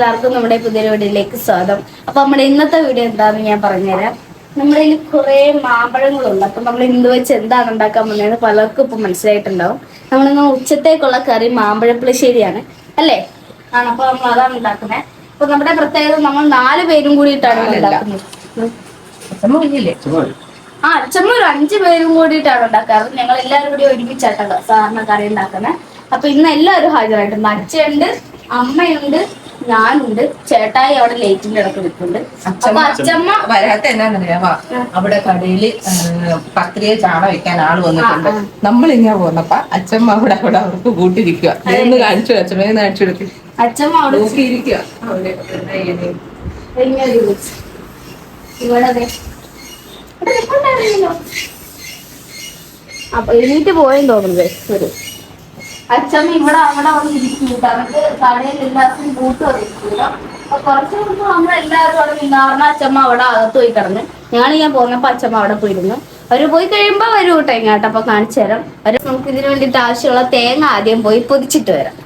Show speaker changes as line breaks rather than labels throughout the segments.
എല്ലാവർക്കും നമ്മുടെ പുതിയ വീഡിയോയിലേക്ക് സ്വാഗതം. അപ്പൊ നമ്മുടെ ഇന്നത്തെ വീഡിയോ എന്താണെന്ന് ഞാൻ പറഞ്ഞുതരാം. നമ്മുടെ കയ്യിൽ കുറെ മാമ്പഴങ്ങളുണ്ട്. അപ്പൊ നമ്മൾ ഇന്ന് വെച്ച് എന്താണ് ഉണ്ടാക്കാൻ പോകുന്നത് പലർക്കും ഇപ്പൊ മനസ്സിലായിട്ടുണ്ടാവും. നമ്മളിന്ന് ഉച്ചത്തേക്കുള്ള കറി മാമ്പഴപ്പുളിശ്ശേരിയാണ് അല്ലേ? ആണ്. അപ്പൊ നമ്മൾ അതാണ് ഉണ്ടാക്കുന്നത് അപ്പൊ നമ്മുടെ പ്രത്യേകത നമ്മൾ നാല് പേരും കൂടിയിട്ടാണ് ഇട്ടാണ് ഉണ്ടാക്കുന്നത്. ആ അച്ഛമ്മ ഒരു അഞ്ചു പേരും കൂടിയിട്ടാണ് ഉണ്ടാക്കാറ് ഞങ്ങൾ എല്ലാവരും കൂടി ഒരുമിച്ചാട്ടോ സാധാരണ കറി ഉണ്ടാക്കുന്നത് അപ്പൊ ഇന്ന് എല്ലാവരും ഹാജരായിട്ടുണ്ട്. അച്ഛയുണ്ട് അമ്മയുണ്ട് ഞാനുണ്ട്. ചേട്ടായി അവിടെ ലേറ്റിന്റെ ഇടയ്ക്ക് നിൽക്കുന്നുണ്ട് അപ്പൊ അച്ഛമ്മ
വരാത്ത എന്നാന്നറിയാവാ അവിടെ കടയിൽ പത്രിക ചാണ വെക്കാൻ ആൾ വന്നിട്ടുണ്ട്. നമ്മൾ ഇങ്ങനെ പോന്നപ്പ അച്ഛമ്മ അവിടെ അവിടെ അവർക്ക് കൂട്ടിരിക്കുക. ഒന്ന് കാണിച്ചു അച്ഛമ്മ കാണിച്ചു കൊടുക്കും.
അച്ഛമ്മ അവിടെ
നോക്കിയിരിക്കുക.
ഇവിടെ. അപ്പൊ എണീറ്റ് പോയെന്ന് തോന്നുന്നത് ഒരു അച്ഛമ്മ ഇവിടെ അവിടെ അവിടെ ഇരിക്കും അവർക്ക് കടയിൽ എല്ലാവർക്കും കൂട്ട് അറിയിക്കില്ല കുറച്ച് മുമ്പ് നമ്മളെല്ലാവരും അവിടെ നിന്നാർന്ന അച്ഛമ്മ അവിടെ അകത്ത് പോയി കിടന്ന്. ഞാൻ ഞാൻ പോന്നപ്പോ അച്ഛമ്മ അവിടെ പോയിരുന്നു. അവർ പോയി കഴിയുമ്പോ വരും കേട്ടോ ഇങ്ങോട്ട് അപ്പൊ കാണിച്ചു തരാം. അവർ നമുക്ക് ഇതിനു വേണ്ടിയിട്ട് ആവശ്യമുള്ള തേങ്ങ ആദ്യം പോയി പൊതിച്ചിട്ട് വരാം.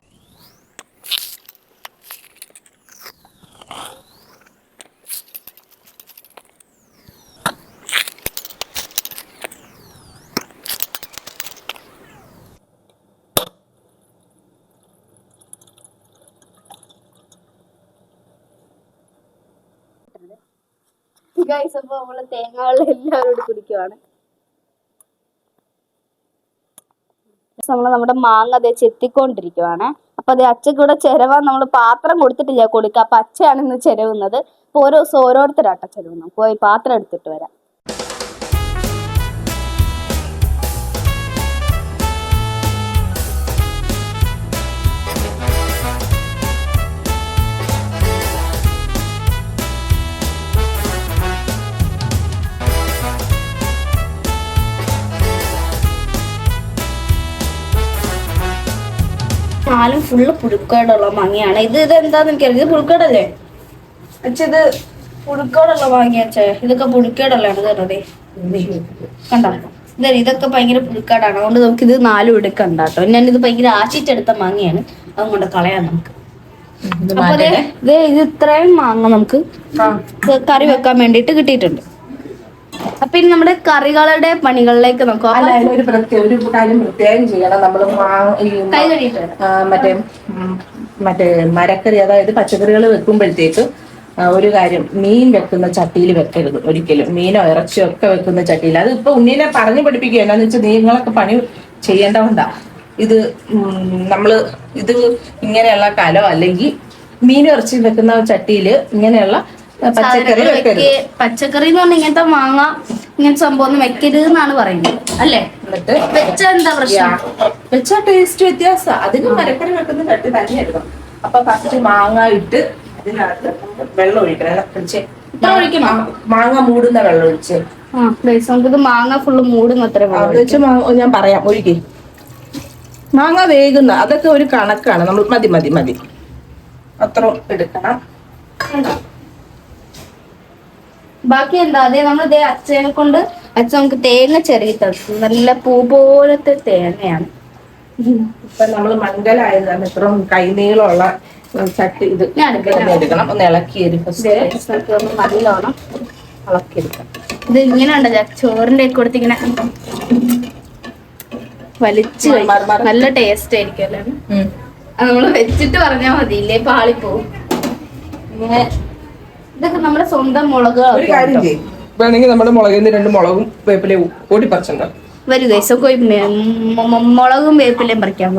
ഗൈസ് അപ്പൊ നമ്മൾ തേങ്ങ വെള്ളം എല്ലാവരോട് കുടിക്കുവാണ്. നമ്മൾ നമ്മുടെ മാങ്ങ അതേ ചെത്തിക്കൊണ്ടിരിക്കുവാണ്. അപ്പൊ അതേ അച്ഛക്കൂടെ ചെരവാ നമ്മൾ പാത്രം കൊടുത്തിട്ടില്ല കൊടുക്കുക അപ്പൊ അച്ഛയാണ് ഇന്ന് ചെരവുന്നത്. അപ്പൊ ഓരോ ദിവസം ഓരോരുത്തരാട്ട ചെരവുന്നു പോയി പാത്രം എടുത്തിട്ട് വരാം. നാലും ഫുള്ള് പുഴുക്കേടുള്ള മാങ്ങയാണ്. ഇത് ഇത് എന്താന്ന് എനിക്കറിയാം ഇത് പുഴുക്കേടല്ലേ? അച്ഛാ ഇത് പുഴുക്കേടുള്ള മാങ്ങ അച്ഛാ. ഇതൊക്കെ പുഴുക്കേടല്ലാണ് കേട്ടോ കണ്ടോ? ഇതെ ഇതൊക്കെ ഭയങ്കര പുഴുക്കാടാണ്. അതുകൊണ്ട് നമുക്ക് ഇത് നാലും എടുക്കണ്ട കേട്ടോ ഞാൻ ഇത് ഭയങ്കര ആശിച്ചെടുത്ത മാങ്ങയാണ്. അതുകൊണ്ട് കളയാം നമുക്ക്. അപ്പൊ ഇത് ഇത്രയും മാങ്ങ നമുക്ക് കറി വെക്കാൻ വേണ്ടിട്ട് കിട്ടിയിട്ടുണ്ട്. അപ്പൊ ഇനി നമ്മുടെ കറികളുടെ പണികളിലേക്ക് നമുക്ക്
അല്ല ഒരു പ്രത്യേക ഒരു കാര്യം പ്രത്യേകം ചെയ്യണം. നമ്മൾ മറ്റേ മറ്റേ മരക്കറി അതായത് പച്ചക്കറികൾ വെക്കുമ്പോഴത്തേക്ക് ഒരു കാര്യം മീൻ വെക്കുന്ന ചട്ടിയിൽ വെക്കരുത് ഒരിക്കലും. മീനോ ഇറച്ചിയോ ഒക്കെ വെക്കുന്ന ചട്ടിയിൽ. അത് ഇപ്പൊ ഉണ്ണീനെ പറഞ്ഞു പഠിപ്പിക്കുക എന്നാന്ന് വെച്ചാൽ നിങ്ങളൊക്കെ പണി ചെയ്യേണ്ടതുകൊണ്ടാ. ഇത് നമ്മൾ ഇത് ഇങ്ങനെയുള്ള കലോ അല്ലെങ്കിൽ മീൻ ഇറച്ചി വെക്കുന്ന ചട്ടിയിൽ ഇങ്ങനെയുള്ള പച്ചക്കറി വെക്കരുത്.
പച്ചക്കറി എന്ന് പറഞ്ഞാൽ ഇങ്ങനത്തെ മാങ്ങ ഇങ്ങനത്തെ സംഭവം ഒന്നും വെക്കരുത് എന്നാണ് പറയുന്നത്. അല്ലേ?
എന്നിട്ട്
വെച്ച എന്താ പ്രശ്നം?
വെച്ച ടേസ്റ്റ് വ്യത്യാസം. അതിന് മരക്കറി വെക്കുന്ന കട്ടി തന്നെയായിരുന്നു. അപ്പൊ ഫസ്റ്റ് മാങ്ങ ഇട്ട് അതിനകത്ത് വെള്ളം ഒഴിക്കണം. ഒഴിച്ച്
ഒഴിക്കണോ?
മാങ്ങ മൂടുന്ന വെള്ളം ഒഴിച്ച്.
നമുക്കിത് മാങ്ങ ഫുള്ള് മൂടുന്ന അത്ര
ഞാൻ പറയാം. ഒഴുകി മാങ്ങ വേകുന്ന അതൊക്കെ ഒരു കണക്കാണ്. നമ്മൾ മതി മതി മതി. അത്ര എടുക്കണം.
ബാക്കി എന്താ അതെ നമ്മൾ ഇതേ അച്ഛനെ കൊണ്ട് അച്ഛൻ നമുക്ക് തേങ്ങ ചെറിയ തടുത്തു. നല്ല പൂ പോലത്തെ തേങ്ങയാണ്.
ഇപ്പൊ നമ്മൾ മംഗലായത് കാരണം ഇത്രയും കൈനീളമുള്ള ചട്ടി ഇത്. എടുക്കണം. ഒന്ന് ഇളക്കി ഒരു ഫസ്റ്റ്
ഇതേ നമുക്ക് ഒന്ന് നല്ലോണം ഇളക്കിയെടുക്കാം ഇത് ഇങ്ങനെ ഉണ്ടോ ചോറിന്റെ ഒക്കെ കൊടുത്ത് ഇങ്ങനെ വലിച്ചു. നല്ല ടേസ്റ്റ് ആയിരിക്കും അല്ലേ? നമ്മൾ വെച്ചിട്ട് പറഞ്ഞാൽ മതി ഇല്ലേ പാളിപ്പോവും.
ഇങ്ങനെ
ഇതൊക്കെ നമ്മുടെ സ്വന്തം
ഒരു കാര്യം ചെയ്യും. വേണമെങ്കിൽ നമ്മുടെ മുളകിൽ നിന്ന് രണ്ട് മുളകും വേപ്പിലയും കൂടി പറിച്ചിട്ടുണ്ടാവും
വരൂ ഗൈസ് പോയി മുളകും വേപ്പിലയും പറിക്കാം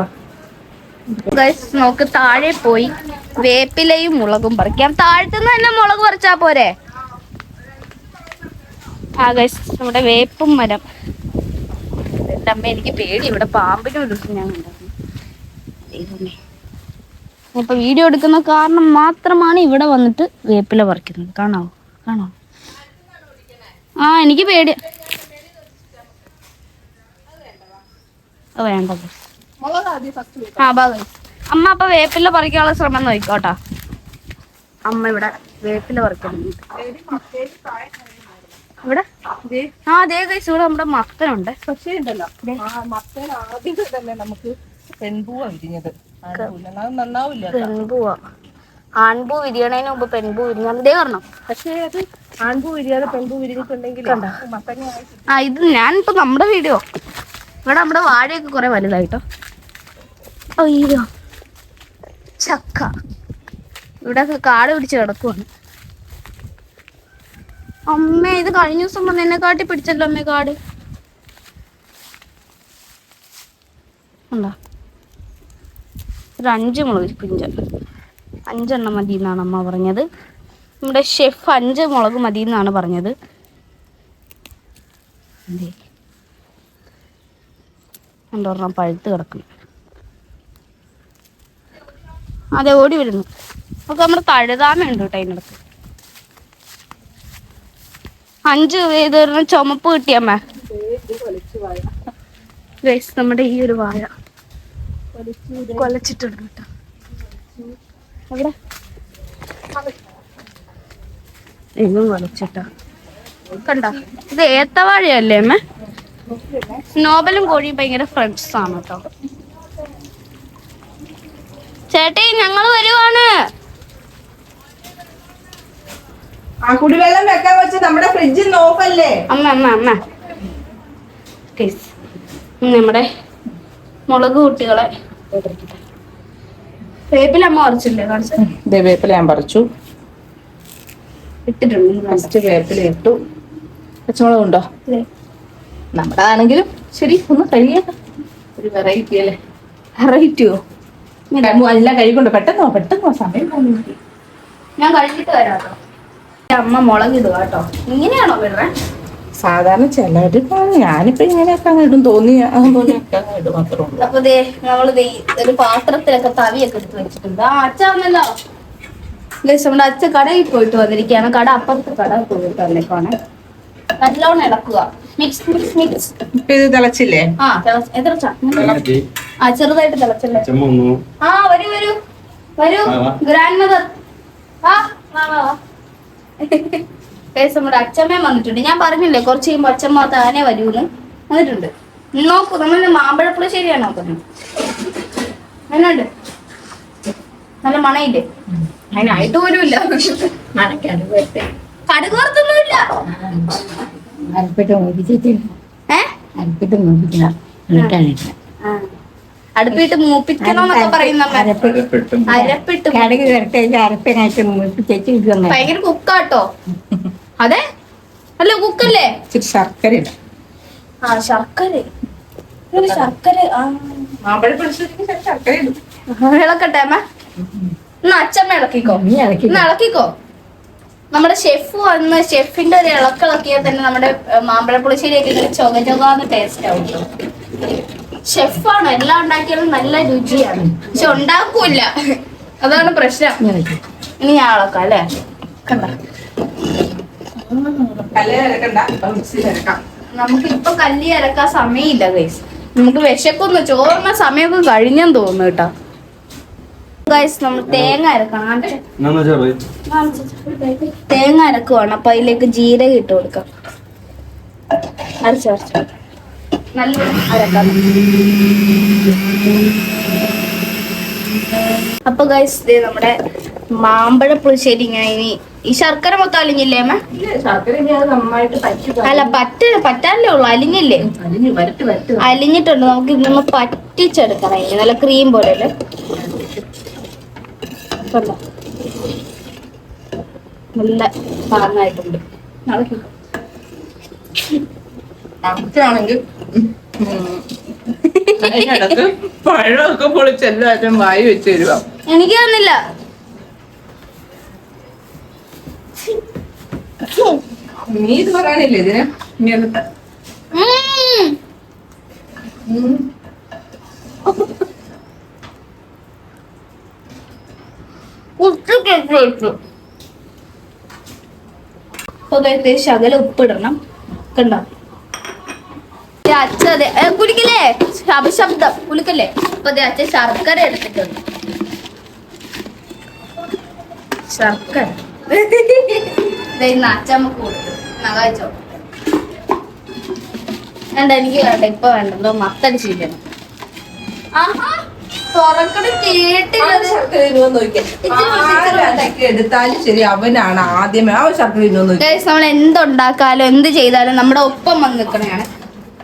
ഗൈസ് നമുക്ക് താഴെ പോയി വേപ്പിലയും മുളകും പറിക്കാം. താഴത്തു നിന്ന് തന്നെ മുളക് പറിച്ചാ പോരെ? ആ ഗൈസ് നമ്മുടെ വേപ്പും മരം. എന്റെ അമ്മ എനിക്ക് പേടി. ഇവിടെ പാമ്പിനും ഒരു ദിവസം ഞാൻ കണ്ടായിരുന്നു ദൈവമേ. അപ്പൊ വീഡിയോ എടുക്കുന്ന കാരണം മാത്രമാണ് ഇവിടെ വന്നിട്ട് വേപ്പില പറിക്കുന്നത്. കാണാവോ? കാണാവോ? ആ എനിക്ക് പേടി. വേണ്ടത്. അമ്മ അപ്പൊ വേപ്പില പറിക്കാനുള്ള ശ്രമം നോക്കോട്ടാ അമ്മ ഇവിടെ വേപ്പില പറിക്കുന്നുണ്ട്. ഇവിടെ? ആ ഇവിടെ നമ്മുടെ മത്തനുണ്ട്.
പക്ഷേ ഉണ്ടല്ലോ. മത്തൻ ആദ്യം തന്നെ നമുക്ക് പെൺപൂവ വിരിഞ്ഞത്.
പെൺപൂവ. ആൺപൂ വിരിയണതിന് മുമ്പ് പെൺപൂ വിരിഞ്ഞാൽ ഇതേ പറഞ്ഞു
പക്ഷേ അത് ആൺപൂ വിരിയാതെ പെൺപൂ വിരിഞ്ഞിട്ടുണ്ടെങ്കിൽ
ആ ഇത് ഞാനിപ്പോ നമ്മുടെ വീഡിയോ. ഇവിടെ നമ്മുടെ വാഴയൊക്കെ കുറെ വലുതായിട്ടോ. അയ്യോ. ചക്ക. ഇവിടെ കാട് പിടിച്ച് കിടക്കുവാണ്. അമ്മേ ഇത് കഴിഞ്ഞ ദിവസം വന്ന് എന്നെ കാട്ടി പിടിച്ചല്ലോ അമ്മേ കാട്. ഉണ്ടോ? ഒരു അഞ്ച് മുളക് പിഞ്ച്. അഞ്ചെണ്ണം മതി എന്നാണ് അമ്മ പറഞ്ഞത്. നമ്മുടെ ഷെഫ് അഞ്ച് മുളക് മതി എന്നാണ് പറഞ്ഞത് രണ്ടൊരെണ്ണം പഴുത്ത് കിടക്കുന്നു. അതെ ഓടി വരുന്നു. നമുക്ക് നമ്മുടെ തഴുതാമ ഉണ്ട് കേട്ടോ അതിനടുത്ത് അഞ്ച് ഇത് ഒരെണ്ണം ചുമപ്പ് കിട്ടിയമ്മേ നമ്മുടെ ഈ ഒരു വാഴ കൊലച്ചിട്ടുണ്ട് കേട്ടോ. അവിടെ? എങ്ങും കൊലച്ചിട്ടോ? കണ്ട? ഇത് ഏത്തവാഴയല്ലേ അമ്മ? നോബലും കോഴിയും ഭയങ്കര ഫ്രണ്ട്സ് ആണ് കേട്ടോ. ചേട്ടി ഞങ്ങൾ വരുവാണ്.
ആ കുടിവെള്ളം വെക്കാൻ വെച്ച് നമ്മുടെ ഫ്രിഡ്ജിൽ നോക്കല്ലേ?
അമ്മ അമ്മ അമ്മ. നമ്മുടെ മുളക് കുട്ടികളെ. വേപ്പിലമ്മ കുറച്ചില്ലേ കാണിച്ചു.
വേപ്പില ഞാൻ പറിച്ചു.
ഇട്ടിട്ടുണ്ട്
ഫസ്റ്റ് വേപ്പില ഇട്ടു. പച്ചമുളക് ഉണ്ടോ? നമ്മുടെ ആണെങ്കിലും ശരി ഒന്ന് കഴിയാം ഒരു വെറൈറ്റി അല്ലേ?
വെറൈറ്റിയോ
എല്ലാം കഴിക്കൊണ്ട് പെട്ടെന്നോ പെട്ടെന്നോ സമയം
ഞാൻ കഴിഞ്ഞിട്ട് വരാട്ടോ അമ്മ മുളക് ഇടുക കേട്ടോ. ഇങ്ങനെയാണോ വിടറേ
സാധാരണ ചിലര് കാണും. ഞാനിപ്പോ ഇങ്ങനെയൊക്കെ അങ്ങ് ഇടും. തോന്നി അതുപോലെയൊക്കെ അങ്ങ് ഇടും അത്രേ ഉള്ളൂ.
അപ്പൊ ദേ നമ്മൾ ദേ ഒരു പാത്രത്തിലൊക്കെ തവിയൊക്കെ എടുത്ത് വെച്ചിട്ടുണ്ട്. ആ അച്ഛന്നല്ലോ നമ്മുടെ അച്ഛൻ കടയിൽ പോയിട്ട് വന്നിരിക്കുകയാണ്. കട അപ്പുറത്ത് കട പോയിട്ട് വന്നേക്കാണ് നല്ലോണം ഇളക്കുക. മിക്സ് മിക്സ് മിക്സ്
ഇപ്പൊ ഇത് തിളച്ചില്ലേ?
ആ തിളച്ച്. എത്ര ആ ചെറുതായിട്ട് തിളച്ചല്ലേ? ആ വരൂ വരൂ. വരൂ. ഗ്രാൻഡ് മദർ ആ വാ വാ. കേസ് നമ്മുടെ അച്ഛമ്മയും വന്നിട്ടുണ്ട്. ഞാൻ പറഞ്ഞില്ലേ കുറച്ച് കഴിയുമ്പോൾ അച്ഛമ്മ താനെ വരൂന്ന് വന്നിട്ടുണ്ട്. നോക്കൂ നമ്മൾ മാമ്പഴപ്പുളശ്ശേരിയാണ് നോക്കുന്നത് എന്നുണ്ട് നല്ല മണയില്ലേ? അതിനായിട്ട് പോലുമില്ല. കടുക് വറുത്തൊന്നുമില്ല. അടുപ്പിട്ട് മൂപ്പിക്കണോന്നൊക്കെ പറയുന്ന.
അരപ്പെട്ടും
കടുക് അരപ്പിനായിട്ട്
ഭയങ്കര കുക്കാട്ടോ. അതെ? അല്ല കുക്കല്ലേ
ഇച്ചിരി ശർക്കര ഇടാം
ആ ശർക്കര. ഒരു ശർക്കര ആ.
മാമ്പഴ പിടിച്ചിട്ട് ശർക്കര ഇടും
ഇളക്കട്ടെ അമ്മ. എന്നാ അച്ഛമ്മ ഇളക്കിക്കോ.
നീ ഇളക്കി
എന്നാ ഇളക്കിക്കോ. നമ്മുടെ ഷെഫ് വന്ന് ഷെഫിന്റെ ഒരു ഇളക്കിളക്കിയാൽ തന്നെ നമ്മുടെ മാമ്പഴ മാമ്പഴപ്പുളിശ്ശേരിയൊക്കെ ഇങ്ങനെ ചൊക ചൊകാന്ന് ടേസ്റ്റ് ആവും ഷെഫാണ് എല്ലാം ഉണ്ടാക്കിയാലും നല്ല രുചിയാണ്. പക്ഷെ ഉണ്ടാക്കൂല അതാണ് പ്രശ്നം. ഇനി ഞാൻ ഇളക്കാം അല്ലേ? കണ്ട?
കല്ലിൽ അരക്കണ്ട. മിക്സിയിൽ അരക്കാം.
നമുക്ക് ഇപ്പൊ കല്ലി അരക്കാൻ സമയമില്ല ഗൈസ് നമുക്ക് വിശക്കൊന്ന്. ചോറിന സമയമൊക്കെ കഴിഞ്ഞെന്ന് തോന്നുന്നു കേട്ടോ. ഗൈസ് നമ്മൾ തേങ്ങ അരക്കണം. തേങ്ങ അരക്കുവാണ്. അപ്പൊ അതിലേക്ക് ജീരകം ഇട്ട് കൊടുക്കാം. അരച്ചു അരച്ചു. നല്ല അരക്കാം അപ്പൊ ഗൈസ് നമ്മുടെ മാമ്പഴ പുളിശ്ശേരി ഇങ്ങനെ ഇനി ഈ ശർക്കര മൊത്തം അലിഞ്ഞില്ലേ അമ്മ? അല്ല പറ്റ പറ്റാനല്ലേ ഉള്ളു അലിഞ്ഞില്ലേ? അലിഞ്ഞിട്ടുണ്ട് നമുക്ക് ഇതൊന്ന് പറ്റിച്ചെടുക്കണം ഇനി നല്ല ക്രീം പോലെ അല്ലേ? കണ്ടോ? നല്ല പാങ്ങായിട്ടുണ്ട്
പഴമൊക്കെ പൊളിച്ച് എല്ലാവരും വായി വെച്ച് തരുവാ.
എനിക്ക് തന്നില്ല.
നീ ഇത് പറയാനില്ലേ ഇതിന്? ഇങ്ങനത്തെ
ഉം. ശകല ഉപ്പിടണം. കണ്ടോ? അച്ഛ ദേ- ഏ, കുടിക്കില്ലേ ശബ്ദം. കുളിക്കല്ലേ? അപ്പൊ ദേ അച്ഛൻ ശർക്കര എടുത്തിട്ടുണ്ട്. ശർക്കര. ദേ ഇന്ന് അച്ഛമ്മക്ക് കൊടുത്തു. നകാച്ചോ വേണ്ട എനിക്ക് വേണ്ട ഇപ്പൊ വേണ്ടല്ലോ മത്തടിച്ചിരിക്കണം ആഹാ തുറക്കണ കേട്ടില്ല
ആ ശർക്കര ഇനുവോ നോക്കിയേ ആരൊക്കെ എടുത്താലും ശരി അവനാണ് ആദ്യമേ. ആ ശർക്കര
നമ്മൾ എന്തുണ്ടാക്കാലും എന്ത് ചെയ്താലും നമ്മുടെ ഒപ്പം വന്ന് നിൽക്കണയാണ്.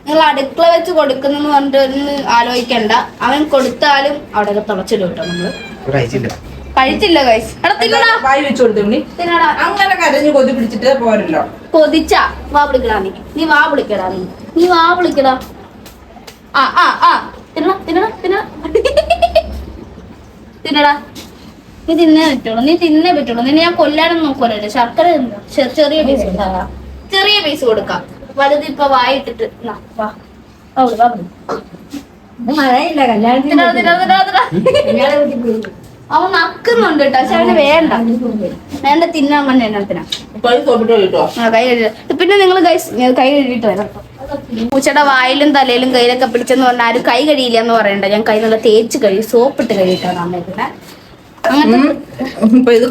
നിങ്ങൾ അടുക്കള വെച്ച് കൊടുക്കുന്നെന്ന് പറഞ്ഞിട്ട് ഒന്ന് ആലോചിക്കണ്ട. അവൻ കൊടുത്താലും അവിടെ തുളച്ചിടും കേട്ടോ നമ്മൾ. കഴിച്ചില്ല ഗൈസ്
വായി വെച്ചു കൊടുത്തു അങ്ങനെ കരഞ്ഞു കൊതി പിടിച്ചിട്ട് പോരല്ലോ.
കൊതിച്ച. വാ വിളിക്കടാ നീ. നീ വാ വിളിക്കടാ നീ. നീ വാ വിളിക്കടാ. ആ ആ ആ. തിന്നടാ തിന്നടാ തിന്നടാ. തിന്നടാ. നീ തിന്നേ പറ്റുള്ളൂ. നീ തിന്നേ പറ്റുള്ളൂ. നിന്നെ ഞാൻ കൊല്ലാനൊന്നും നോക്കുമല്ലോ ശർക്കര. ചെറിയ പീസ് ചെറിയ പീസ് കൊടുക്കാം. വലുത് ഇപ്പൊ വായിട്ടിട്ട്
മഴയില്ല കല്യാണത്തിന്
അവൻ നക്കുന്നുണ്ട് കേട്ടോ പക്ഷെ അവന് വേണ്ട. വേണ്ട തിന്നാൻ വേണ്ട എണ്ണത്തിനാ
കൈ
കഴുകി. പിന്നെ നിങ്ങൾ കൈ കൈ കഴുകിയിട്ട് വരാം പൂച്ചയുടെ വായിലും തലയിലും കയ്യിലൊക്കെ പിടിച്ചെന്ന് പറഞ്ഞാൽ ആരും കൈ കഴിയില്ല എന്ന് പറയണ്ട. ഞാൻ കൈ നല്ല തേച്ച് കഴുകി സോപ്പിട്ട് അങ്ങനത്തെ
ഇപ്പൊ ഇത്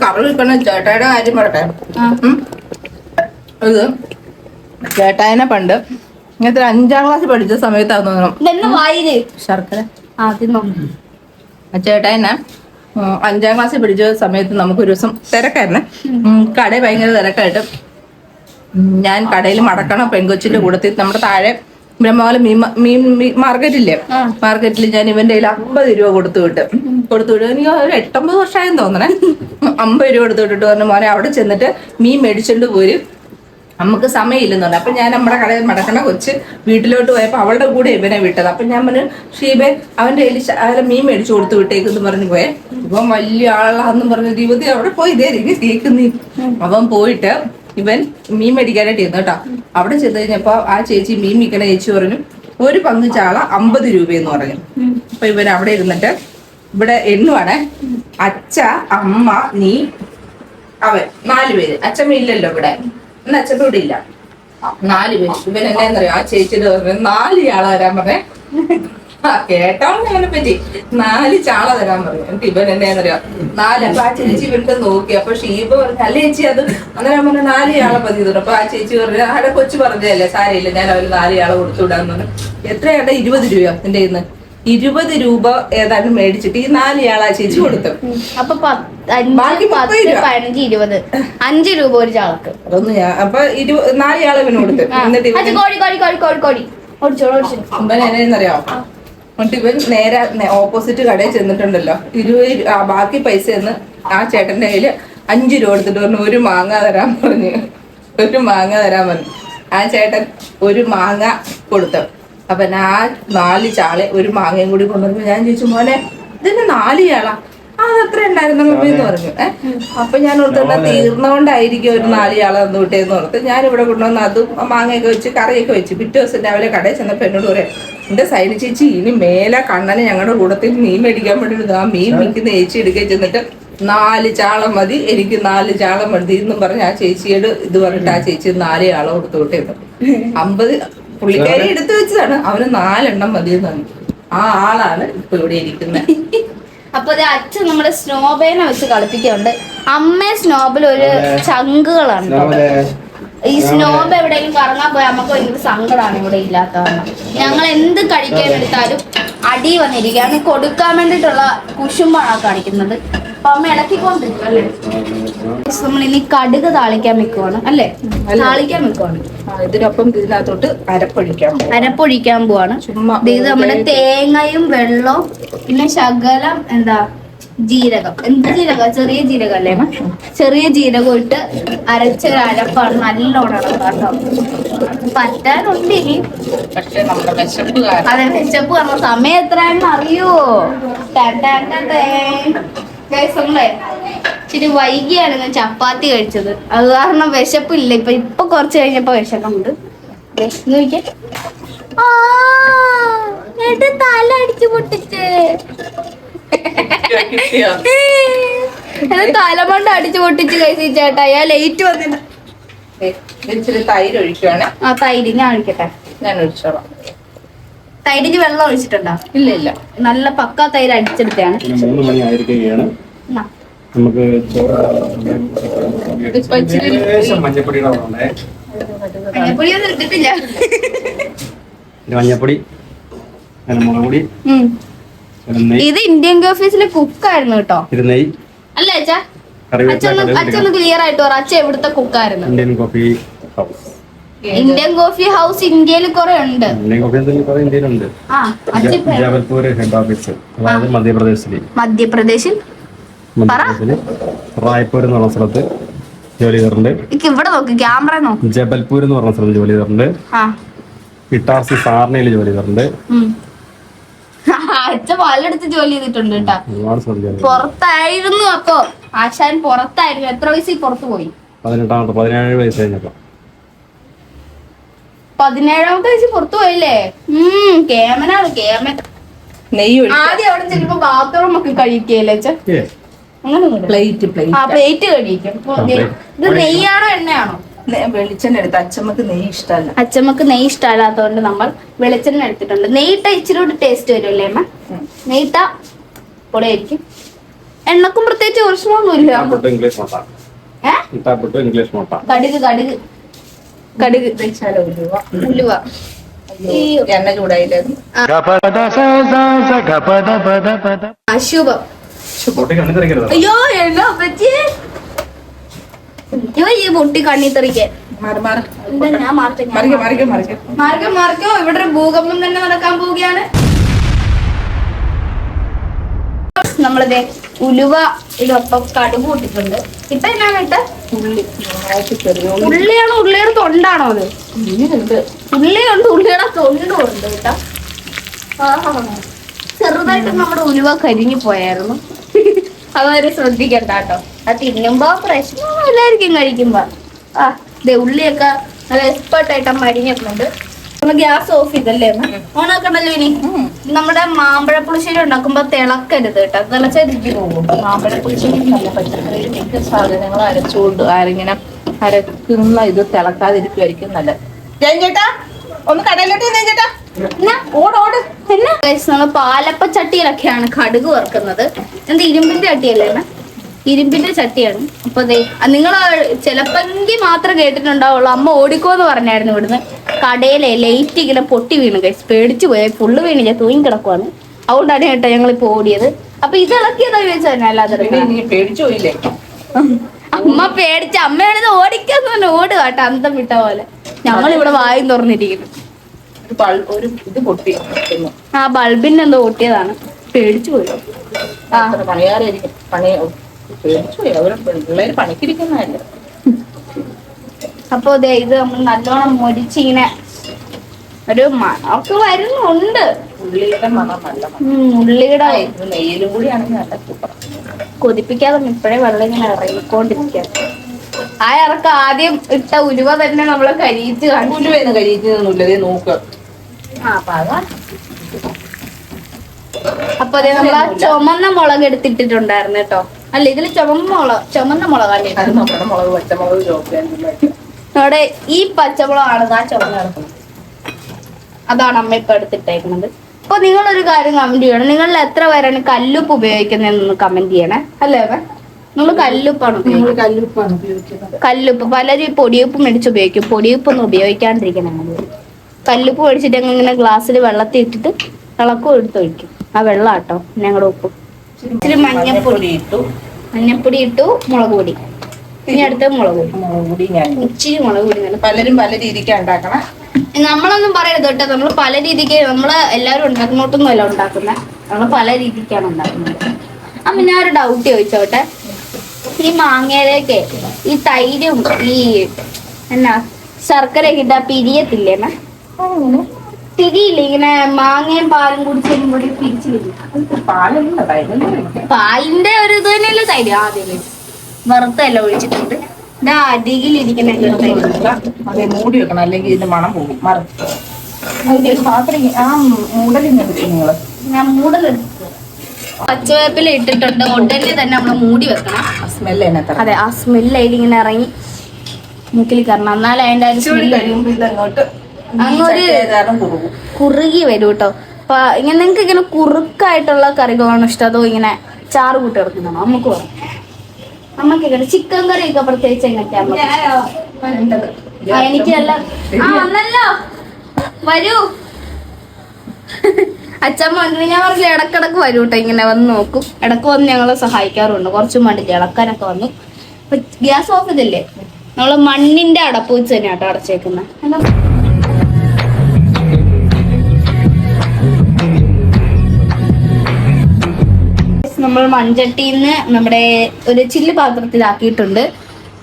ചേട്ടായുടെ കാര്യം ചേട്ടായനെ പണ്ട് ഇങ്ങനത്തെ അഞ്ചാം ക്ലാസ് പഠിച്ച സമയത്താന്ന്
തോന്നുന്നു. വായിൽ?
ശർക്കര.
ആ
ചേട്ടായനെ അഞ്ചാം ക്ലാസ്സിൽ പഠിച്ച സമയത്ത് നമുക്ക് ഒരു ദിവസം തിരക്കായിരുന്നു കട ഭയങ്കര തിരക്കായിട്ട്. ഞാൻ കടയിൽ മടക്കണ പെങ്കൊച്ചിന്റെ കൂടത്തിൽ. നമ്മുടെ താഴെ ബ്രഹ്മകാലം മീൻ മീൻ മീൻ മാർക്കറ്റ് ഇല്ലേ മാർക്കറ്റിൽ ഞാൻ ഇവന്റെ കയ്യിൽ അമ്പത് രൂപ കൊടുത്തു വിട്ട്. കൊടുത്തു വിട്ടു എനിക്ക് ഒരു എട്ടൊമ്പത് വർഷമായെന്ന് തോന്നണേ. അമ്പത് രൂപ കൊടുത്തു വിട്ടിട്ട് പറഞ്ഞു മോനെ അവിടെ ചെന്നിട്ട് മീൻ മേടിച്ചോണ്ട് പോര്. നമുക്ക് സമയമില്ലെന്ന് പറഞ്ഞു. അപ്പം ഞാൻ നമ്മുടെ കടയിൽ മടക്കണ കൊച്ച് വീട്ടിലോട്ട് പോയപ്പോൾ അവളുടെ കൂടെ ഇവനെ വിട്ടത്. അപ്പം ഞാൻ പറഞ്ഞു ഷീബെ അവന്റെ കയ്യിൽ അവരെ മീൻ മേടിച്ചു കൊടുത്തു വിട്ടേക്കെന്ന് പറഞ്ഞു പോയെ. ഇവൻ വലിയ ആളാന്നും പറഞ്ഞു. യുവതി അവിടെ പോയി. ഇതേ രീതി കേൾക്കുന്നീ. അവൻ പോയിട്ട് ഇവൻ മീൻ മേടിക്കാനായിട്ട് ഇരുന്നു കേട്ടോ. അവിടെ ചെന്ന് കഴിഞ്ഞപ്പോൾ ആ ചേച്ചി മീൻ വിൽക്കണ ചേച്ചി പറഞ്ഞു ഒരു പങ്ക് ചാള അമ്പത് രൂപയെന്ന് പറഞ്ഞു. അപ്പൊ ഇവൻ അവിടെ ഇരുന്നിട്ട് ഇവിടെ എണ്ണുവാണ്. അച്ഛ അമ്മ നീ അവൻ നാലുപേര് അച്ഛമ്മ ഇല്ലല്ലോ ഇവിടെ. ഇന്ന് അച്ഛൻ ഇവിടെ ഇല്ല. നാല് പേര്. ഇവൻ എന്നറിയോ ആ ചേച്ചിയുടെ പറഞ്ഞു നാല് ചാള തരാൻ പറഞ്ഞേ. കേട്ടോണ്ട് അവനെ പറ്റി. നാല് ചാള തരാൻ പറഞ്ഞു. എന്നിട്ട് ഇവൻ എന്നാന്നറിയോ? നാല് അപ്പൊ ആ ചേച്ചി ഇവന്റെ നോക്കി. അപ്പൊ ഷീബ പറഞ്ഞു അല്ല ചേച്ചി അത് അന്നേരം പറഞ്ഞു നാല് ചാള പതി തരും അപ്പൊ ആ ചേച്ചി പറഞ്ഞു ആടെ കൊച്ചു പറഞ്ഞല്ലേ സാരയില്ല ഞാൻ അവർ നാല് ചാള കൊടുത്തു വിടാന്ന് പറഞ്ഞു എത്രയാണ്ട് ഇരുപത് രൂപയോ എന്റെ കയ്യിന്ന്? ഇരുപത് രൂപ ഏതാണ്ട് മേടിച്ചിട്ട് ഈ നാല് ചേച്ചി കൊടുത്തു
അപ്പൊ
ബാക്കി മുപ്പത് രൂപ.
പതിനഞ്ച് ഇരുപത്. അഞ്ച് രൂപ ഒരു ചാളക്ക്
അതൊന്നും ഞാൻ അപ്പൊ ഇരു ഇവന് കൊടുത്തു. എന്നിട്ട് ഇവൻ
ഓടിച്ചോളൂ ഓടിച്ചോളൂ
ഇവൻ എന്നെന്നറിയോ എന്നിട്ട് ഇവൻ നേരെ ഓപ്പോസിറ്റ് കടയിൽ ചെന്നിട്ടുണ്ടല്ലോ. ഇരുപത് ബാക്കി പൈസ എന്ന് ആ ചേട്ടന്റെ കയ്യിൽ അഞ്ചു രൂപ എടുത്തിട്ട് പറഞ്ഞു ഒരു മാങ്ങ തരാൻ പറഞ്ഞു. ഒരു മാങ്ങ തരാൻ പറഞ്ഞു. ആ ചേട്ടൻ ഒരു മാങ്ങ കൊടുത്തു അപ്പൊ ആ നാല് ചാളെ ഒരു മാങ്ങയും കൂടി കൊണ്ടുവന്നു ഞാൻ ചോദിച്ചു മോനെ ഇതിന്റെ നാല് ചാള. ആ അത്ര ഉണ്ടായിരുന്നു? എന്ന് പറഞ്ഞു. ഏഹ് അപ്പൊ ഞാൻ ഓർത്തുന്ന തീർന്നുകൊണ്ടായിരിക്കും ഒരു നാല് ചാള തന്നു വിട്ടേന്ന് ഓർത്ത് ഞാൻ ഇവിടെ കൊണ്ടുവന്ന് അതും ആ മാങ്ങയൊക്കെ വെച്ച് കറിയൊക്കെ വെച്ച് പിറ്റേ ദിവസം രാവിലെ കടയിൽ ചെന്നപ്പോ എന്നോട് പറയാം എന്റെ സൈന ചേച്ചി ഇനി മേലെ കണ്ണനെ ഞങ്ങളുടെ കൂടത്തിൽ മീൻ മേടിക്കാൻ വേണ്ടി ആ മീൻ വിൽക്കുന്ന ചേച്ചി എടുക്കുക ചെന്നിട്ട് നാല് ചാളം മതി എനിക്ക് നാല് ചാളം മതി എന്നും പറഞ്ഞ് ആ ചേച്ചിയോട് ഇത് പറഞ്ഞിട്ട് ആ ചേച്ചി നാല് ചാളം കൊടുത്തു വിട്ടേന്നു. അമ്പത് പുള്ളിക്കാരി എടുത്തു വെച്ചതാണ്. അവന് നാലെണ്ണം മതി എന്നാണ് ആ ആളാണ് ഇപ്പൊ ഇവിടെ ഇരിക്കുന്നത്.
അപ്പൊ അച്ഛൻ നമ്മുടെ സ്നോബേനെ വെച്ച് കളിപ്പിക്കുന്നുണ്ട് അമ്മ സ്നോബിൽ ഒരു ചങ്കുകളാണ് ഈ സ്നോബ്. എവിടെയെങ്കിലും കറങ്ങാൻ പോയാൽ നമുക്ക് ഭയങ്കര സങ്കടമാണ് ഇവിടെ ഇല്ലാത്ത ഞങ്ങൾ എന്ത് കഴിക്കാൻ എടുത്താലും അടി വന്നിരിക്കുകയാണ്. കൊടുക്കാൻ വേണ്ടിയിട്ടുള്ള കുശുമ്പാണ് ആ കാണിക്കുന്നത് അമ്മ ഇളക്കിക്കൊണ്ടിരിക്കും അല്ലേ? നമ്മൾ ഇനി കടുക് താളിക്കാൻ വെക്കുവാണ് അല്ലേ? താളിക്കാൻ വെക്കുവാണ്.
ഇതിനൊപ്പം ഇതിനകത്തോട്ട് അരപ്പൊഴിക്കാൻ
അരപ്പൊഴിക്കാൻ പോവാണ്.
ചുമ്മാ
ഇത് നമ്മുടെ തേങ്ങയും വെള്ളവും പിന്നെ ശകലം എന്താ ജീരകം. എന്ത് ജീരക? ചെറിയ ജീരകം അല്ലേ ചെറിയ ജീരകം ഇട്ട് അരച്ച അരപ്പാണ്. നല്ലോണം കേട്ടോ. പറ്റാനുണ്ട് ഇനി.
പക്ഷെ നമ്മുടെ വിശപ്പ് കാരണം.
അതെ വിശപ്പ് പറഞ്ഞ സമയം എത്രയാണെന്ന് അറിയോ? ടാൻ ടാൻ ടാൻ നമ്മളെ ഇച്ചിരി വൈകിയാണ് ഞാൻ ചപ്പാത്തി കഴിച്ചത്. അത് കാരണം വിശപ്പില്ല. ഇപ്പൊ ഇപ്പൊ കുറച്ച് കഴിഞ്ഞപ്പോ വിശക്കുന്നുണ്ട്. എന്നിട്ട് തല അടിച്ചു പൊട്ടിച്ച്. തലമണ്ട അടിച്ചു പൊട്ടിച്ച് കഴിച്ചു ചേട്ടാ ഞാൻ ലേറ്റ് വന്നിട്ട്
തൈര് ഒഴിക്കുവാണ്.
ആ തൈര് ഞാൻ ഒഴിക്കട്ടെ.
ഞാൻ ഒഴിച്ചോളാം.
തൈരിന് വെള്ളം ഒഴിച്ചിട്ടുണ്ടോ?
ഇല്ല ഇല്ല.
നല്ല പക്ക തൈര് അടിച്ചെടുത്താണ്
മൂന്ന് മണി ആയിരിക്കുകയാണ്. നമുക്ക് മഞ്ഞപ്പൊടി പിന്നെ മുളക് പൊടി
ഉം.
ഇത്
ഇന്ത്യൻ ഓഫീസിലെ കുക്കായിരുന്നു കേട്ടോ.
ഇത് നെയ്
അല്ലേ അച്ഛാ. അച്ഛന്ന് ക്ലിയർ ആയിട്ട് പറ. അച്ഛ എവിടുത്തെ കുക്കായിരുന്നു
Indian coffee house
Indian coffee house ഇന്ത്യയിൽ കുറെ ഉണ്ട്.
ഇന്ത്യൻ കോഫി എന്തെങ്കിലും കുറെ ഇന്ത്യയിലുണ്ട്. ജബൽപൂർ ഹെഡ് ഓഫീസ് അതായത്
മധ്യപ്രദേശിൽ?
മധ്യപ്രദേശിൽ റായ്പൂർ എന്ന് പറഞ്ഞ സ്ഥലത്ത് ജോലി ചെയ്തിട്ടുണ്ട്.
ഇവിടെ നോക്ക് ക്യാമറ നോക്ക്.
ജബൽപൂർ എന്ന് പറഞ്ഞ സ്ഥലത്ത് ജോലി ചെയ്തിട്ടുണ്ട്.
ആ.
ഇട്ടാർസി സാർണയിൽ ജോലി ചെയ്തിട്ടുണ്ട്.
അച്ഛൻ പലയിടത്ത് ജോലി ചെയ്തിട്ടുണ്ട് കേട്ടാ. പുറത്തായിരുന്നു അപ്പൊ. ആശാൻ പുറത്തായിരുന്നു. എത്ര വയസ്സിൽ പുറത്തു പോയി?
പതിനെട്ടാമത്തെ പതിനേഴ് വയസ്സ് കഴിഞ്ഞപ്പോ.
പതിനേഴാമത്തെ ആഴ്ച പുറത്തു പോയില്ലേ? ഉം കേമനാണ് കേമൻ.
നെയ്യ്
ആദ്യം അവിടെ ചെല്ലുമ്പോ ബാത്റൂം ഒക്കെ കഴിക്കല്ലേ അച്ഛൻ അങ്ങനെ ഒന്നുമില്ല.
പ്ലേറ്റ്
ആ
പ്ലേറ്റ്
പ്ലേറ്റ് കഴിക്കും ദേ. ഇത് നെയ്യാണോ എണ്ണയാണോ?
വെളിച്ചെണ്ണ എടുത്ത്. അച്ചമ്മക്ക് നെയ്യ് ഇഷ്ടമല്ല.
അച്ഛമ്മക്ക് നെയ്യ് ഇഷ്ടമല്ലാത്തതുകൊണ്ട് നമ്മൾ വെളിച്ചെണ്ണ എടുത്തിട്ടുണ്ട്. നെയ്യിട്ട ഇച്ചിരി കൂടി ടേസ്റ്റ് വരുമല്ലേ അമ്മ? നെയ്യിട്ട പൊടിയായിരിക്കും. എണ്ണക്കും പ്രത്യേകിച്ച് പ്രശ്നമൊന്നുമില്ല
ഇട്ടാപ്പുട്ട് ഇംഗ്ലീഷ് മുട്ട.
ഏ?
ഇട്ടാപ്പുട്ട് ഇംഗ്ലീഷ് മുട്ട.
കടുക് കടുക്. കടുക്. ഉലുവ? ഈ
എണ്ണ ചൂടായില്ലായിരുന്നു.
അശുഭം. അയ്യോ എണ്ണ പറ്റിയേ. അയ്യോ ഈ പൊട്ടി കണ്ണി തെറിക്കാൻ മാർഗം ഇവിടെ ഭൂകമ്പം തന്നെ നടക്കാൻ പോവുകയാണ്. നമ്മളിത് ഉലുവ ഇതൊപ്പം കടുക് കൂട്ടിട്ടുണ്ട് ഇപ്പൊ എന്നാണ് ഇട്ട്
ഉള്ളി.
ഉള്ളിയാണോ ഉള്ളിയുടെ തൊണ്ടാണോ അത്?
ഉള്ളിയുണ്ട്
ഉള്ളിയുടെ തൊണ്ടും ഉണ്ട് കേട്ടോ. ചെറുതായിട്ട് നമ്മുടെ ഉലുവ കരിഞ്ഞു പോയായിരുന്നു. അതൊരു ശ്രദ്ധിക്കണ്ട കേട്ടോ. അത് തിന്നുമ്പോ പ്രശ്നമില്ലായിരിക്കും കഴിക്കുമ്പോ. ആ ദേ ഉള്ളിയൊക്കെ നല്ല എക്സ്പേർട്ട് ആയിട്ട് അമ്മ അരിഞ്ഞിട്ടുണ്ട് നമ്മൾ ഗ്യാസ് ഓഫ് ചെയ്തല്ലേ? ഓണാക്കണ്ടല്ലോ ഇനി. നമ്മുടെ മാമ്പഴ പുളിശ്ശേരി ഉണ്ടാക്കുമ്പോ തിളക്കരുത് കേട്ടോ. തിളച്ചരിക്കും പോകും.
മാമ്പഴപ്പുളിശ്ശേരി നല്ല പച്ചക്കറി സാധനങ്ങൾ അരച്ചുകൊണ്ട് ആരിങ്ങനെ അരക്കുന്ന ഇത് തിളക്കാതിരിക്കുമായിരിക്കും നല്ലത്. ജയൻ ചേട്ടാ ഒന്ന് കടയിലോട്ട് ഞാൻ ചേട്ടാ
എന്നാ? ഓട് ഓട്. എന്നാ? നമ്മൾ പാലപ്പ ചട്ടിയിലൊക്കെയാണ് കടുക് വറുക്കുന്നത്. എന്ത് ഇരുമ്പിന്റെ ചട്ടിയല്ലേ? ഇരുമ്പിന്റെ ചട്ടിയാണ്. അപ്പൊ അതെ നിങ്ങൾ ചിലപ്പെങ്കിൽ മാത്രം കേട്ടിട്ടുണ്ടാവുള്ളൂ. അമ്മ ഓടിക്കോ എന്ന് പറഞ്ഞായിരുന്നു ഇവിടുന്ന്. കടയിലെ ലൈറ്റ് ഇങ്ങനെ പൊട്ടി വീണു കൈസ് പേടിച്ചു പോയി. ഫുള്ള് വീണില്ല? തൂങ്ങി കിടക്കുവാണ്. അതുകൊണ്ടാണ് കേട്ടോ ഞങ്ങൾ ഇപ്പൊ ഓടിയത്. അപ്പൊ ഇത് ഇളക്കിയതാ ചോദിച്ചാൽ അമ്മ പേടിച്ച അമ്മയാണിത് ഓടിക്കാന്ന് പറഞ്ഞു ഓടുക കേട്ടോ അന്തം വിട്ട പോലെ. ഞങ്ങൾ ഇവിടെ വായും തുറന്നിരിക്കുന്നു. ആ ബൾബിന്റെ എന്തോ ഓട്ടിയതാണ് പേടിച്ചു പോയി. ആ
അത്ര പണിയാരായിരിക്കും പണി പേടിച്ചു പോയി അവർ പിള്ളേര് പണിക്കിരിക്കുന്നതല്ലേ.
അപ്പൊ ദേ ഇത് നമ്മൾ നല്ലോണം മൊരിച്ചിങ്ങനെ ഒരു മണമൊക്കെ വരുന്നുണ്ട്.
ഉള്ളിയുടെ മണം നല്ല
ഉള്ളിയുടെ
നെയ്യിലും കൂടി ആണെങ്കിൽ നല്ല സൂപ്പർ
കൊതിപ്പിക്കാതെ ഇപ്പഴേ വെള്ളം ഇങ്ങനെ ഇറങ്ങിക്കൊണ്ടിരിക്കുക ആ ഇറക്ക ആദ്യം ഇട്ട ഉലുവ തന്നെ നമ്മളെ കരിയിച്ച് കാണിച്ചു.
കരിയിച്ച് കഴിക്കുന്നൊന്നുമില്ല നോക്ക്.
ആ അപ്പൊ അതാണ് അപ്പൊ അതെ നമ്മൾ ആ ചുമന്ന മുളക് എടുത്തിട്ടിട്ടുണ്ടായിരുന്നു കേട്ടോ. അല്ല ഇതിൽ ചുമന്ന മുളക് ചുമന്ന മുളകല്ലേ
അത് നമ്മുടെ മുളക് പച്ചമുളക് ചോപ്പ്
അവിടെ ഈ പച്ചമുളകാണ് ആ ചുമന്ന കിടക്കുന്നത് അതാണ് അമ്മ ഇപ്പൊ എടുത്തിട്ടേക്കുന്നത് അപ്പൊ നിങ്ങളൊരു കാര്യം കമന്റ് ചെയ്യണം. നിങ്ങൾ എത്ര പേരാണ് കല്ലുപ്പ് ഉപയോഗിക്കുന്നതെന്ന് കമന്റ് ചെയ്യണേ. അല്ലേ അവൻ നിങ്ങൾ കല്ലുപ്പാണ്
കല്ലുപ്പാണ് ഉപയോഗിക്കുന്നത്.
കല്ലുപ്പ് പലരും ഈ പൊടിയുപ്പ് മേടിച്ച് ഉപയോഗിക്കും. പൊടിയുപ്പ് പൊടിയുപ്പൊന്നും ഉപയോഗിക്കാണ്ടിരിക്കണം നമ്മൾ. കല്ലുപ്പ് മേടിച്ചിട്ട് ഞങ്ങൾ ഇങ്ങനെ ഗ്ലാസ്സിൽ വെള്ളത്തിൽ ഇട്ടിട്ട് ഇളക്കും എടുത്ത് ഒഴിക്കും. ആ വെള്ളം ആട്ടോ ഞങ്ങളുടെ ഉപ്പ്. ഇച്ചിരി മഞ്ഞപ്പൊടി.
ഇട്ടു
മഞ്ഞപ്പൊടി ഇട്ടു മുളക് പൊടി. ഇനി അടുത്ത മുളക് പൊടി.
മുളക് പൊടി ഞാൻ.
ഇച്ചിരി മുളക് പൊടി നല്ല
പലരും പല രീതിക്ക് ഉണ്ടാക്കണം.
നമ്മളൊന്നും പറയരുത് കേട്ടോ. നമ്മൾ പല രീതിക്ക് നമ്മൾ എല്ലാവരും ഉണ്ടാക്കുന്നോട്ടൊന്നും അല്ല ഉണ്ടാക്കുന്നത് നമ്മൾ പല രീതിക്കാണ് ഉണ്ടാക്കുന്നത്. അപ്പൊ ഞാൻ ഒരു ഡൗട്ട് ചോദിച്ചോട്ടെ. ഈ മാങ്ങയിലേക്ക് ഈ തൈരും ഈ എന്നാ ശർക്കര കിട്ടാ പിരിയത്തില്ലേ എന്നാ പിരിയില്ല ഇങ്ങനെ മാങ്ങയും പാലും കൂടി ചെല്ലുമ്പോൾ പിരിച്ചില്ല പാലിന്റെ ഒരു ഇത് തന്നെയല്ലേ തൈര് ആദ്യം വറുത്തല്ല ഒഴിച്ചിട്ടുണ്ട്. ഇതാ
അതെ മൂടി വെക്കണം. അല്ലെങ്കിൽ ഇതിന്റെ മണം പോകും. ആ നിങ്ങൾ.
ഞാൻ മൂടലെടുത്തു പച്ചവേപ്പില ഇട്ടിട്ടുണ്ട്. ഉടനെ തന്നെ നമ്മൾ മൂടി വെക്കണം.
സ്മെല്ല്
അതെ ആ സ്മെല്ല് അതിലിങ്ങനെ ഇറങ്ങി. മൂക്കിൽ കയറണം. എന്നാലും അതിന്റെ സ്മെല്ല്
ഇതങ്ങോട്ട്
അങ്ങൊരു
കുറുകും.
വരും കേട്ടോ അപ്പൊ ഇങ്ങനെ നിങ്ങൾക്ക് ഇങ്ങനെ കുറുക്കായിട്ടുള്ള കറികളാണോ ഇഷ്ടം? അതോ ഇങ്ങനെ ചാറ് കൂട്ടി ഇറക്കുന്നതാണോ? നമുക്ക് പറയാം ഇങ്ങനെ ചിക്കൻ പ്രത്യേകിച്ച് എങ്ങനെയൊക്കെയാ നമുക്ക് ആ, എനിക്ക് നല്ല ആ വന്നല്ലോ. വരൂ. അച്ഛമ്മ വന്നിട്ട് ഞാൻ പറഞ്ഞില്ല ഇടക്കിടക്ക് വരും കേട്ടോ ഇങ്ങനെ വന്ന് നോക്കും. ഇടയ്ക്ക് വന്ന് ഞങ്ങളെ സഹായിക്കാറുണ്ട്. കുറച്ചും വേണ്ടില്ല ഇളക്കാനൊക്കെ വന്നു. ഗ്യാസ് ഓഫ് ചെയ്തില്ലേ? നമ്മൾ മണ്ണിന്റെ അടപ്പ് വെച്ച് തന്നെയാട്ടോ അടച്ചേക്കുന്നത് നമ്മൾ മൺചട്ടിയിൽ നിന്ന് നമ്മുടെ ഒരു ചില്ല് പാത്രത്തിലാക്കിയിട്ടുണ്ട്.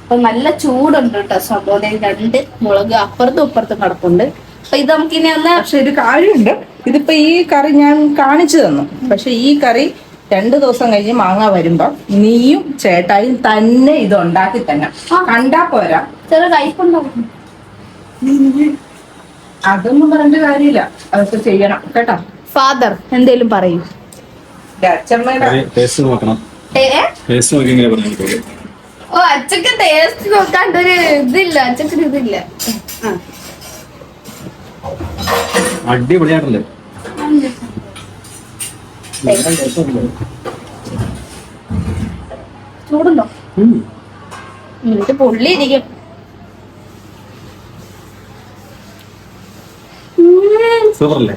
അപ്പൊ നല്ല ചൂടുണ്ട് കേട്ടോ സംഭവം. രണ്ട് മുളക് അപ്പുറത്തും ഇപ്പുറത്തും കിടപ്പുണ്ട്. അപ്പൊ ഇത് നമുക്കിനി ഒന്ന്
പക്ഷെ ഒരു കാര്യമുണ്ട്. ഇതിപ്പോ ഈ കറി ഞാൻ കാണിച്ചു തന്നു. പക്ഷെ ഈ കറി രണ്ടു ദിവസം കഴിഞ്ഞ് മാങ്ങ വരുമ്പോ നീയും ചേട്ടായും തന്നെ ഇത് ഉണ്ടാക്കി തന്നെ കണ്ടാ പോരാ.
ചെറിയ കയ്പുണ്ടാവും
അതൊന്നും പറഞ്ഞിട്ട് കാര്യമില്ല. അതൊക്കെ ചെയ്യണം. കേട്ടോ?
ഫാദർ എന്തേലും പറയൂ. ഓ അച്ഛക്ക് ടേസ്റ്റ് നോക്കാണ്ട് ഒരു ഇതില്ല അച്ഛക്ക് ഇതില്ല.
അടിപൊളിയായിട്ടുണ്ട്.
ചൂടുണ്ടോ. എന്നിട്ട് പൊള്ളിയിരിക്കും.
സൂപ്പർ അല്ലേ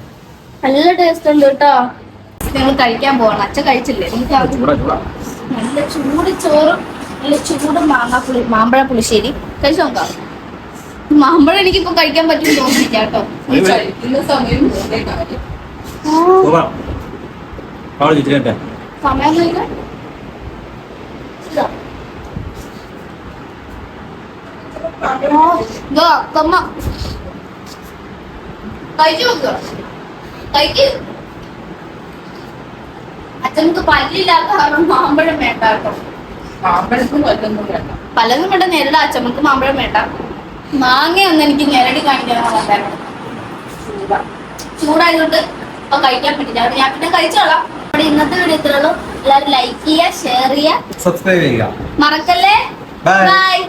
നല്ല ടേസ്റ്റ് ഉണ്ട് കേട്ടോ. നിങ്ങൾ കഴിക്കാൻ പോകണം അച്ഛൻ കഴിച്ചില്ലേ? നല്ല ചൂട് ചോറും നല്ല ചൂട് മാങ്ങ പുളി മാമ്പഴ പുളിശ്ശേരി. കഴിച്ചു നോക്കാം മാമ്പഴം എനിക്കിപ്പോ കഴിക്കാൻ പറ്റും തോന്നില്ല കേട്ടോ.
സമയം.
കഴിച്ചു നോക്കുക കഴിക്ക്. അച്ഛനക്ക് പല്ലില്ലാത്ത കാരണം മാമ്പഴം വേണ്ട കേട്ടോ.
മാമ്പഴത്തും കൊല്ലൊന്നും വേണ്ട.
പലതും വേണ്ട നേരിട അച്ഛമ്മക്ക് മാമ്പഴം വേണ്ട. മാങ്ങയൊന്നും എനിക്ക് ഞെരടി കാണിക്കാൻ വന്നായിരുന്നു ചൂടായതുകൊണ്ട് ഇപ്പൊ കഴിക്കാൻ പറ്റില്ല. ഞാൻ പിന്നെ കഴിച്ചോളാം. നമ്മുടെ ഇന്നത്തെ വീഡിയോ ഇത്രയുള്ളൂ എല്ലാവരും ലൈക്ക് ചെയ്യുക ഷെയർ ചെയ്യുക.
സബ്സ്ക്രൈബ് ചെയ്യുക.
മറക്കല്ലേ. ബൈ